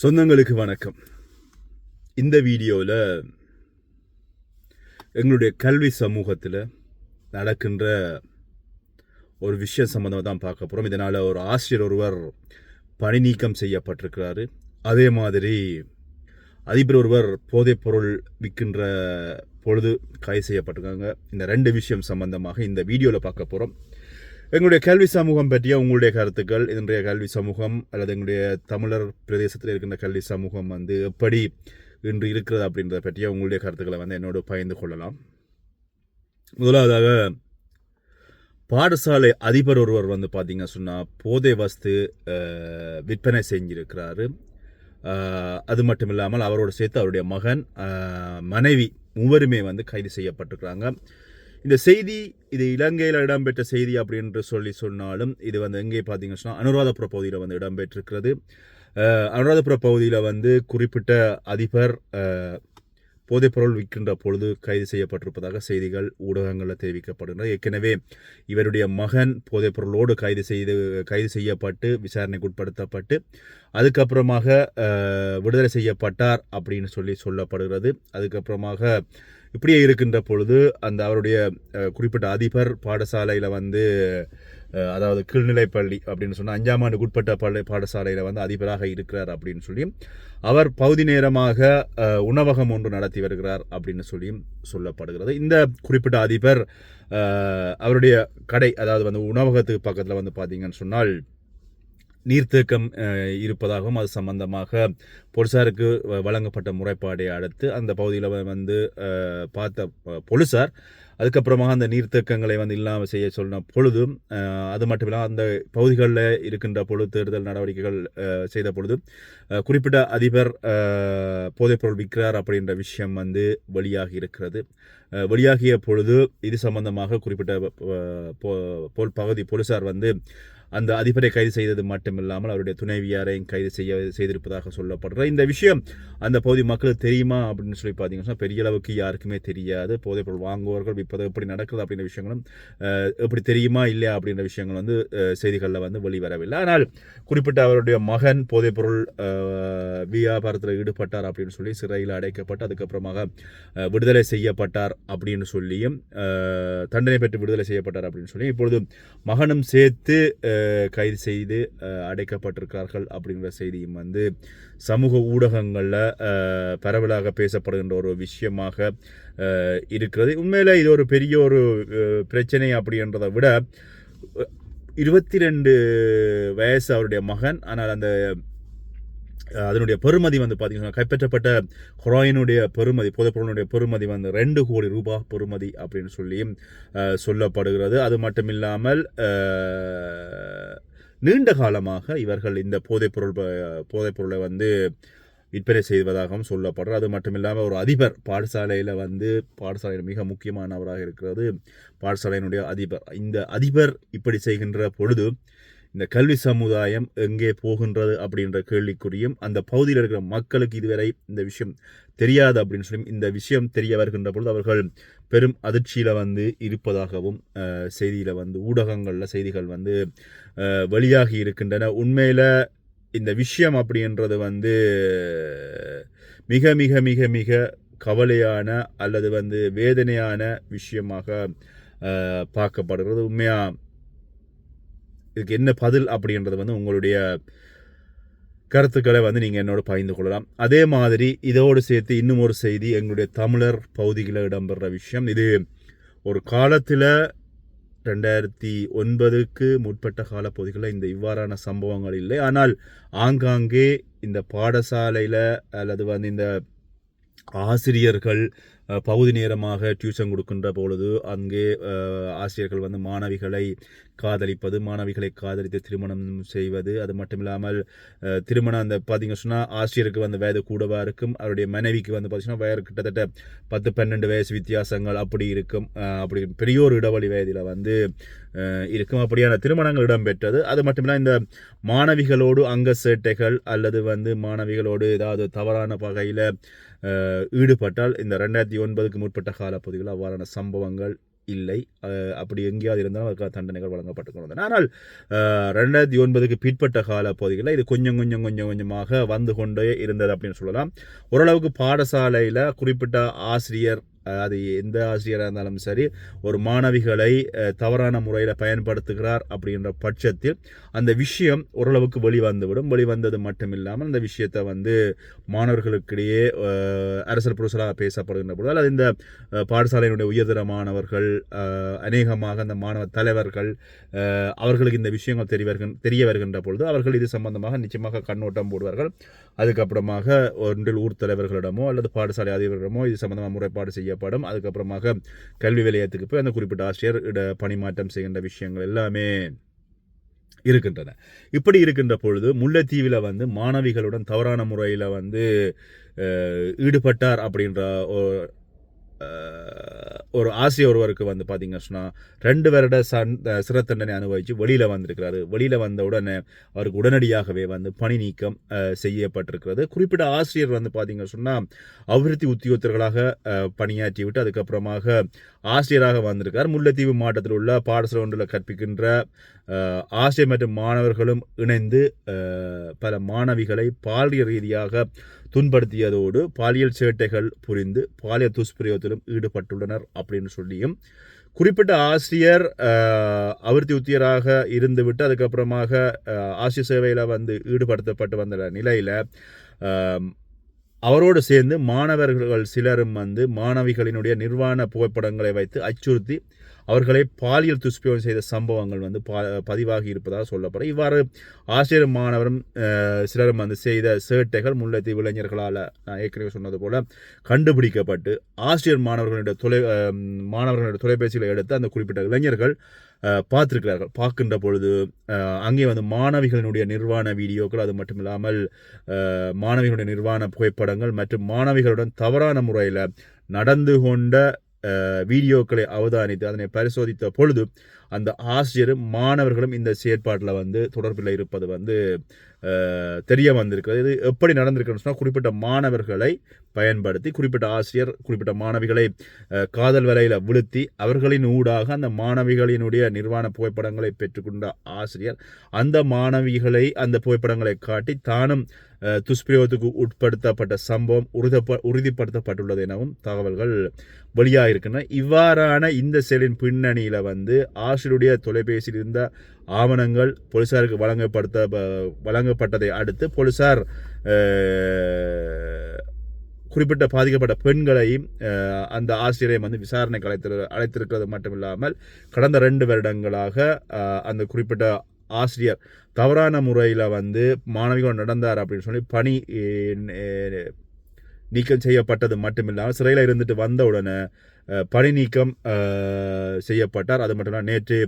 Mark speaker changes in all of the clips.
Speaker 1: சொந்தங்களுக்கு வணக்கம். இந்த வீடியோவில் எங்களுடைய கல்வி சமூகத்தில் நடக்கின்ற ஒரு விஷயம் சம்மந்தமாக தான் பார்க்க போகிறோம் இதனால் ஒரு ஆசிரியர் ஒருவர் பணி நீக்கம் செய்யப்பட்டிருக்கிறாரு. அதே மாதிரி அதிபர் ஒருவர் போதைப்பொருள் விற்கின்ற பொழுது கைது செய்யப்பட்டிருக்காங்க. இந்த ரெண்டு விஷயம் சம்பந்தமாக இந்த வீடியோவில் பார்க்க போகிறோம் எங்களுடைய கல்வி சமூகம் பற்றிய உங்களுடைய கருத்துக்கள் இதனுடைய கல்வி சமூகம் அல்லது எங்களுடைய தமிழர் பிரதேசத்தில் இருக்கின்ற கல்வி சமூகம் வந்து எப்படி இன்று இருக்கிறது அப்படின்றத பற்றிய உங்களுடைய கருத்துக்களை வந்து என்னோடு பகிர்ந்து கொள்ளலாம். முதலாவதாக பாடசாலை அதிபர் ஒருவர் வந்து பார்த்திங்க சொன்னால் போதை வஸ்து விற்பனை செஞ்சிருக்கிறாரு. அது மட்டும் இல்லாமல் அவரோடு சேர்த்து அவருடைய மகன் மனைவி மூவருமே வந்து கைது செய்யப்பட்டிருக்கிறாங்க. இந்த செய்தி இது இலங்கையில் இடம்பெற்ற செய்தி அப்படின்னு சொல்லி சொன்னாலும் இது வந்து எங்கே பார்த்தீங்கன்னு சொன்னால் அனுராதபுர பகுதியில் வந்து இடம்பெற்றிருக்கிறது. அனுராதபுர பகுதியில் வந்து குறிப்பிட்ட அதிபர் போதைப்பொருள் விற்கின்ற பொழுது கைது செய்யப்பட்டிருப்பதாக செய்திகள் ஊடகங்களில் தெரிவிக்கப்படுகின்றன. ஏற்கனவே இவருடைய மகன் போதைப்பொருளோடு கைது செய்து கைது செய்யப்பட்டு விசாரணைக்கு உட்படுத்தப்பட்டு அதுக்கப்புறமாக விடுதலை செய்யப்பட்டார் அப்படின்னு சொல்லி சொல்லப்படுகிறது. அதுக்கப்புறமாக இப்படியே இருக்கின்ற பொழுது அந்த அவருடைய குறிப்பிட்ட அதிபர் பாடசாலையில் வந்து அதாவது கீழ்நிலை பள்ளி அப்படின்னு சொன்னால் அஞ்சாம் ஆண்டுக்கு உட்பட்ட பள்ளி பாடசாலையில் வந்து அதிபராக இருக்கிறார் அப்படின்னு சொல்லி அவர் பகுதி நேரமாக உணவகம் ஒன்று நடத்தி வருகிறார் அப்படின்னு சொல்லியும் சொல்லப்படுகிறது. இந்த குறிப்பிட்ட அதிபர் அவருடைய கடை அதாவது வந்து உணவகத்துக்கு பக்கத்தில் வந்து பார்த்தீங்கன்னு சொன்னால் நீர்த்தேக்கம் இருப்பதாகவும் அது சம்பந்தமாக போலீஸாருக்கு வ- வழங்கப்பட்ட முறைப்பாடை அடுத்து அந்த பகுதியில் வந்து பார்த்த போலீஸார் அதுக்கப்புறமாக அந்த நீர்த்தேக்கங்களை வந்து இல்லாமல் செய்ய சொன்ன பொழுதும் அது மட்டும் இல்லாமல் அந்த பகுதிகளில் இருக்கின்ற பொழுது தேர்தல் நடவடிக்கைகள் செய்த பொழுது குறிப்பிட்ட அதிபர் போதைப்பொருள் விற்கிறார் அப்படின்ற விஷயம் வந்து வெளியாகி இருக்கிறது. வெளியாகிய பொழுது இது சம்பந்தமாக குறிப்பிட்ட போ- பகுதி போலீஸார் வந்து அந்த அதிபரை கைது செய்தது மட்டுமில்லாமல் அவருடைய துணைவியாரையும் கைது செய்ய செய்திருப்பதாக சொல்லப்படுற இந்த விஷயம் அந்த பகுதி மக்களுக்கு தெரியுமா அப்படின்னு சொல்லி பார்த்தீங்கன்னா பெரிய அளவுக்கு யாருக்குமே தெரியாது. போதைப்பொருள் வாங்குவார்கள் இப்போ எப்படி நடக்குது அப்படின்ற விஷயங்களும் எப்படி தெரியுமா இல்லையா அப்படின்ற விஷயங்கள் வந்து செய்திகளில் வந்து வெளிவரவில்லை. ஆனால் குறிப்பிட்ட அவருடைய மகன் போதைப்பொருள் வியாபாரத்தில் ஈடுபட்டார் அப்படின்னு சொல்லி சிறையில் அடைக்கப்பட்டு அதுக்கப்புறமாக விடுதலை செய்யப்பட்டார் அப்படின்னு சொல்லியும் தண்டனை பெற்று விடுதலை செய்யப்பட்டார் அப்படின்னு சொல்லி இப்பொழுது மகனும் சேர்த்து கைது செய்து அடைக்கப்பட்டிருக்கிறார்கள் அடைக்கப்பட்டிருக்கார்கள் அப்படிங்கிற செய்தியும் வந்து சமூக ஊடகங்களில் பரவலாக பேசப்படுகின்ற ஒரு விஷயமாக இருக்கிறது. உண்மையில் இது ஒரு பெரிய ஒரு பிரச்சனை அப்படின்றதை விட இருபத்தி ரெண்டு வயசு அவருடைய மகன் ஆனால் அந்த அதனுடைய பெறுமதி வந்து பார்த்தீங்கன்னா கைப்பற்றப்பட்ட ஹொராயினுடைய பெறுமதி போதைப்பொருளுடைய பெறுமதி வந்து ரெண்டு கோடி ரூபாய் பெறுமதி அப்படின்னு சொல்லியும் சொல்லப்படுகிறது. அது மட்டும் இல்லாமல் நீண்ட காலமாக இவர்கள் இந்த போதைப்பொருள் போதைப்பொருளை வந்து விற்பனை செய்வதாகவும் சொல்லப்படுறது அது மட்டும் இல்லாமல் ஒரு அதிபர் பாடசாலையில் வந்து பாடசாலையில் மிக முக்கியமானவராக இருக்கிறது. பாடசாலையினுடைய அதிபர். இந்த அதிபர் இப்படி செய்கின்ற பொழுது இந்த கல்வி சமுதாயம் எங்கே போகின்றது அப்படின்ற கேள்விக்குறியும் அந்த பகுதியில் இருக்கிற மக்களுக்கு இதுவரை இந்த விஷயம் தெரியாது அப்படின்னு சொல்லி இந்த விஷயம் தெரிய வருகின்ற பொழுது அவர்கள் பெரும் அதிர்ச்சியில் வந்து இருப்பதாகவும் செய்தியில் வந்து ஊடகங்களில் செய்திகள் வந்து வெளியாகி இருக்கின்றன. உண்மையில் இந்த விஷயம் அப்படின்றது வந்து மிக மிக மிக மிக கவலையான அல்லது வந்து வேதனையான விஷயமாக பார்க்கப்படுகிறது. உண்மையாக இதுக்கு என்ன பதில் அப்படின்றது வந்து உங்களுடைய கருத்துக்களை வந்து நீங்கள் என்னோட பகிர்ந்து கொள்ளலாம். அதே மாதிரி இதோடு சேர்த்து இன்னும் ஒரு செய்தி எங்களுடைய தமிழர் பகுதியில் இடம்பெற விஷயம். இது ஒரு காலத்தில் ரெண்டாயிரத்தி ஒன்பதுக்கு முற்பட்ட காலப்பகுதிகளில் இந்த இவ்வாறான சம்பவங்கள் இல்லை. ஆனால் ஆங்காங்கே இந்த பாடசாலையில் அல்லது வந்து இந்த ஆசிரியர்கள் பகுதி நேரமாக டியூஷன் கொடுக்கின்ற பொழுது அங்கே ஆசிரியர்கள் வந்து மாணவிகளை காதலிப்பது மாணவிகளை காதலித்து திருமணம் செய்வது. அது மட்டும் இல்லாமல் திருமணம் அந்த பார்த்திங்க சொன்னால் ஆசிரியருக்கு வந்து வயது கூடவாக இருக்கும். அவருடைய மனைவிக்கு வந்து பார்த்தீங்கன்னா வயது கிட்டத்தட்ட பத்து பன்னெண்டு வயசு வித்தியாசங்கள் அப்படி இருக்கும். அப்படி பெரிய ஒரு இடைவெளி வயதில் வந்து இருக்கும். அப்படியான திருமணங்கள் இடம்பெற்றது. அது மட்டும் இந்த மாணவிகளோடு அங்க சேட்டைகள் அல்லது வந்து மாணவிகளோடு ஏதாவது தவறான வகையில் ஈடுபட்டால் இந்த ரெண்டாயிரத்தி ஒன்பதுக்கு முற்பட்ட காலப்பகுதிகளில் அவ்வாறான சம்பவங்கள் இல்லை. அப்படி எங்கேயாவது இருந்தாலும் அதுக்கான தண்டனைகள் வழங்கப்பட்டு கொண்டு ஆனால் ரெண்டாயிரத்தி ஒன்பதுக்கு பிற்பட்ட கால பகுதிகளில் இது கொஞ்சம் கொஞ்சம் கொஞ்சம் கொஞ்சமாக வந்து கொண்டே இருந்தது அப்படின்னு சொல்லலாம். ஓரளவுக்கு பாடசாலையில் குறிப்பிட்ட ஆசிரியர் அது எந்த ஆசிரியராக இருந்தாலும் சரி ஒரு மாணவிகளை தவறான முறையில் பயன்படுத்துகிறார் அப்படின்ற பட்சத்தில் அந்த விஷயம் ஓரளவுக்கு வெளிவந்துவிடும். வெளிவந்தது மட்டும் இல்லாமல் அந்த விஷயத்தை வந்து மாணவர்களுக்கிடையே அரசர் அரசல் புரசலாக பேசப்படுகின்ற பொழுது அது இந்த பாடசாலையினுடைய உயர்தர மாணவர்கள் அநேகமாக அந்த மாணவ தலைவர்கள் அவர்களுக்கு இந்த விஷயங்கள் தெரிய தெரிய வருகின்ற பொழுது அவர்கள் இது சம்பந்தமாக நிச்சயமாக கண்ணோட்டம் போடுவார்கள். அதுக்கப்புறமாக ஒன்றில் ஊர் தலைவர்களிடமோ அல்லது பாடசாலை அதிபர்களிடமோ இது சம்பந்தமாக முறைப்பாடு செய்யப்படும். அதுக்கப்புறமாக கல்வி விலையத்துக்கு போய் அந்த குறிப்பிட்ட ஆசிரியர் இட பணிமாற்றம் செய்கின்ற விஷயங்கள் எல்லாமே இருக்கின்றன. இப்படி இருக்கின்ற பொழுது முல்லைத்தீவில் வந்து மாணவிகளுடன் தவறான முறையில் வந்து ஈடுபட்டார் அப்படின்ற ஒரு ஆசிரியர் ஒருவருக்கு வந்து பார்த்தீங்க சொன்னால் ரெண்டு வருட சன் சிறை தண்டனை அனுபவித்து வெளியில் வந்திருக்கிறாரு. வெளியில் வந்த உடனே அவருக்கு உடனடியாகவே வந்து பணி நீக்கம் செய்யப்பட்டிருக்கிறது. குறிப்பிட்ட ஆசிரியர் வந்து பார்த்தீங்கன்னா சொன்னால் அபிவிருத்தி உத்தியோகத்தர்களாக பணியாற்றி விட்டு அதுக்கப்புறமாக ஆசிரியராக வந்திருக்கார். முல்லைத்தீவு மாவட்டத்தில் உள்ள பாடசாலை ஒன்றில் கற்பிக்கின்ற ஆசிரியர் மற்றும் மாணவர்களும் இணைந்து பல மாணவிகளை பாலியல் ரீதியாக துன்படுத்தியதோடு பாலியல் சேட்டைகள் புரிந்து பாலியல் துஷ்பிரயோகத்திலும் ஈடுபட்டுள்ளனர் அப்படின்னு சொல்லியும் குறிப்பிட்ட ஆசிரியர் அஹ், உத்தியராக இருந்துவிட்டு அதுக்கப்புறமாக ஆசிரியர் சேவையில் வந்து ஈடுபடுத்தப்பட்டு வந்த நிலையில் அவரோடு சேர்ந்து மாணவர்கள் சிலரும் வந்து மாணவிகளினுடைய நிர்வாண புகைப்படங்களை வைத்து அச்சுறுத்தி அவர்களை பாலியல் துஷ்பிரயோகம் செய்த சம்பவங்கள் வந்து பா பதிவாகி இருப்பதாக சொல்லப்படும். இவ்வாறு ஆசிரியர் மாணவரும் சிலரும் வந்து செய்த சேட்டைகள் முல்லைத்தீவு இளைஞர்களால் நான் ஏற்கனவே சொன்னது போல கண்டுபிடிக்கப்பட்டு ஆசிரியர் மாணவர்களுடைய தொலை மாணவர்களுடைய தொலைபேசிகளை எடுத்து அந்த குறிப்பிட்ட இளைஞர்கள் பார்த்துருக்கிறார்கள். பார்க்கின்ற பொழுது அங்கே வந்து மாணவிகளினுடைய நிர்வாண வீடியோக்கள் அது மட்டும் இல்லாமல் மாணவிகளுடைய நிர்வாண புகைப்படங்கள் மற்றும் மாணவிகளுடன் தவறான முறையில் நடந்து கொண்ட வீடியோக்களை அவதானித்து அதனை பரிசோதித்த பொழுது அந்த ஆசிரியரும் மாணவர்களும் இந்த செயற்பாட்டில் வந்து தொடர்பில் இருப்பது வந்து தெரிய வந்திருக்கிறது. இது எப்படி நடந்திருக்குன்னு சொன்னால் குறிப்பிட்ட மாணவர்களை பயன்படுத்தி குறிப்பிட்ட ஆசிரியர் குறிப்பிட்ட மாணவிகளை காதல் வலையில் விழுத்தி அவர்களின் ஊடாக அந்த மாணவிகளினுடைய நிர்வாண புகைப்படங்களை பெற்றுக்கொண்ட ஆசிரியர் அந்த மாணவிகளை அந்த புகைப்படங்களை காட்டி தானும் துஷ்பிரயோகத்துக்கு உட்படுத்தப்பட்ட சம்பவம் உறுதப்ப உறுதிப்படுத்தப்பட்டுள்ளது எனவும் தகவல்கள் வெளியாகிருக்கின்றன இவ்வாறான இந்த செயலின் பின்னணியில் வந்து ஆசிரியருடைய தொலைபேசியில் இருந்த ஆவணங்கள் போலீசாருக்கு வழங்கப்படுத்த ப- வழங்கப்பட்டதை அடுத்து போலீசார் குறிப்பிட்ட பாதிக்கப்பட்ட பெண்களையும் அந்த ஆசிரியரை வந்து விசாரணைக்கு அழைத்து அழைத்திருக்கிறது மட்டுமில்லாமல் கடந்த ரெண்டு வருடங்களாக அந்த குறிப்பிட்ட ஆசிரியர் தவறான முறையில் வந்து மாணவிகள் நடந்தார் அப்படின்னு சொல்லி பணி நீக்கம் செய்யப்பட்டது மட்டுமில்லாமல் சிறையில் இருந்துட்டு வந்த உடனே பணி நீக்கம் செய்யப்பட்டார். அது மட்டும் இல்லாமல் நேற்று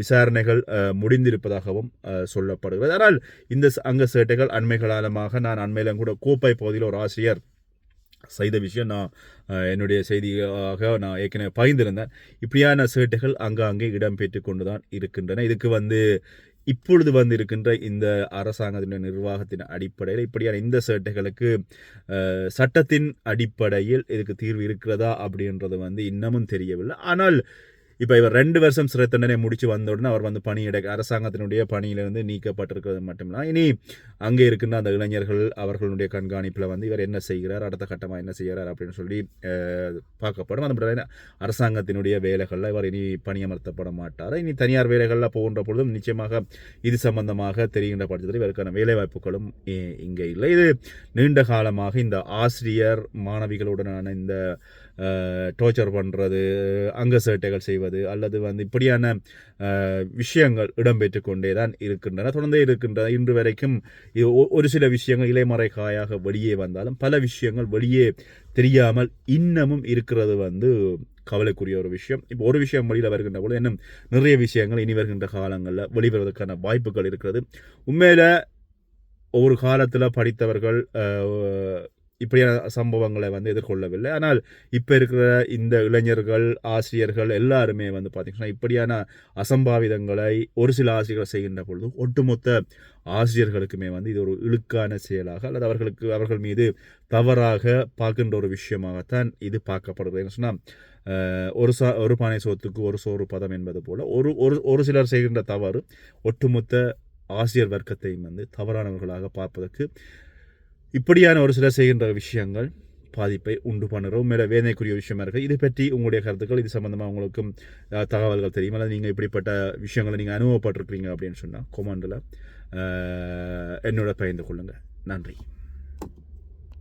Speaker 1: விசாரணைகள் முடிந்திருப்பதாகவும் சொல்லப்படுகிறது. ஆனால் இந்த அங்க சேட்டைகள் அண்மை காலமாக நான் அண்மையிலும் கூட கோப்பை பகுதியில் ஒரு ஆசிரியர் செய்த விஷயம். நான் என்னுடைய செய்தியாக நான் ஏற்கனவே பகிர்ந்திருந்தேன். இப்படியான சேட்டுகள் அங்காங்கே இடம்பெற்று கொண்டு தான் இருக்கின்றன. இதுக்கு வந்து இப்பொழுது வந்து இருக்கின்ற இந்த அரசாங்கத்தின் நிர்வாகத்தின் அடிப்படையில் இப்படியான இந்த சேட்டைகளுக்கு சட்டத்தின் அடிப்படையில் இதுக்கு தீர்வு இருக்கிறதா அப்படின்றது வந்து இன்னமும் தெரியவில்லை. ஆனால் இப்போ இவர் ரெண்டு வருஷம் சிறை தண்டனை முடிச்சு வந்த உடனே அவர் வந்து பணியிட அரசாங்கத்தினுடைய பணியிலிருந்து நீக்கப்பட்டிருக்கிறது மட்டுமில்ல. இனி அங்கே இருக்கின்ற அந்த இளைஞர்கள் அவர்களுடைய கண்காணிப்பில் வந்து இவர் என்ன செய்கிறார் அடுத்த கட்டமாக என்ன செய்கிறார் அப்படின்னு சொல்லி பார்க்கப்படும். அது மட்டும் அரசாங்கத்தினுடைய வேலைகளில் இவர் இனி பணியமர்த்தப்பட மாட்டார். இனி தனியார் வேலைகளில் போகின்ற பொழுதும் நிச்சயமாக இது சம்பந்தமாக தெரிகின்ற பட்சத்தில் இவருக்கான வேலைவாய்ப்புகளும் இ- இங்கே இல்லை. இது நீண்ட காலமாக இந்த ஆசிரியர் மாணவிகளுடனான இந்த டோர்ச்சர் பண்ணுறது அங்க சேட்டைகள் செய்வது அல்லது வந்து இப்படியான விஷயங்கள் இடம்பெற்று கொண்டே தான் இருக்கின்றன தொடர்ந்தே இருக்கின்றன. இன்று வரைக்கும் ஒரு சில விஷயங்கள் இலைமறை காயாக வெளியே வந்தாலும் பல விஷயங்கள் வெளியே தெரியாமல் இன்னமும் இருக்கிறது வந்து கவலைக்குரிய ஒரு விஷயம். இப்போ ஒரு விஷயம் வெளியில் வருகின்ற போது இன்னும் நிறைய விஷயங்கள் இனி வருகின்ற காலங்களில் வெளிவருவதற்கான வாய்ப்புகள் இருக்கிறது. உண்மையில் ஒவ்வொரு காலத்தில் படித்தவர்கள் இப்படியான சம்பவங்களை வந்து எதிர்கொள்ளவில்லை. ஆனால் இப்போ இருக்கிற இந்த இளைஞர்கள் ஆசிரியர்கள் எல்லாருமே வந்து பார்த்திங்கன்னா இப்படியான அசம்பாவிதங்களை ஒரு சில ஆசிரியர்கள் செய்கின்ற பொழுது ஒட்டுமொத்த ஆசிரியர்களுக்குமே வந்து இது ஒரு இழுக்கான செயலாக அல்லது அவர்களுக்கு அவர்கள் மீது தவறாக பார்க்கின்ற ஒரு விஷயமாகத்தான் இது பார்க்கப்படுகிறது. சொன்னால் ஒரு சா ஒரு பானை சோத்துக்கு ஒரு சோறு பதம் என்பது போல் ஒரு ஒரு ஒரு சிலர் செய்கின்ற தவறு ஒட்டுமொத்த ஆசிரியர் வர்க்கத்தையும் வந்து தவறானவர்களாக பார்ப்பதற்கு இப்படியான ஒரு சிலர் செய்கின்ற விஷயங்கள் பாதிப்பை உண்டு பண்ணுறோம். மேலே வேதனைக்குரிய விஷயமா இருக்குது. இது பற்றி உங்களுடைய கருத்துக்கள் இது சம்மந்தமாக உங்களுக்கும் தகவல்கள் தெரியும்? அல்லது நீங்கள் இப்படிப்பட்ட விஷயங்களை நீங்கள் அனுபவப்பட்டிருக்கிறீங்க அப்படின்னு சொன்னால் கொமாண்டில் என்னோட பகிர்ந்து கொள்ளுங்கள் நன்றி.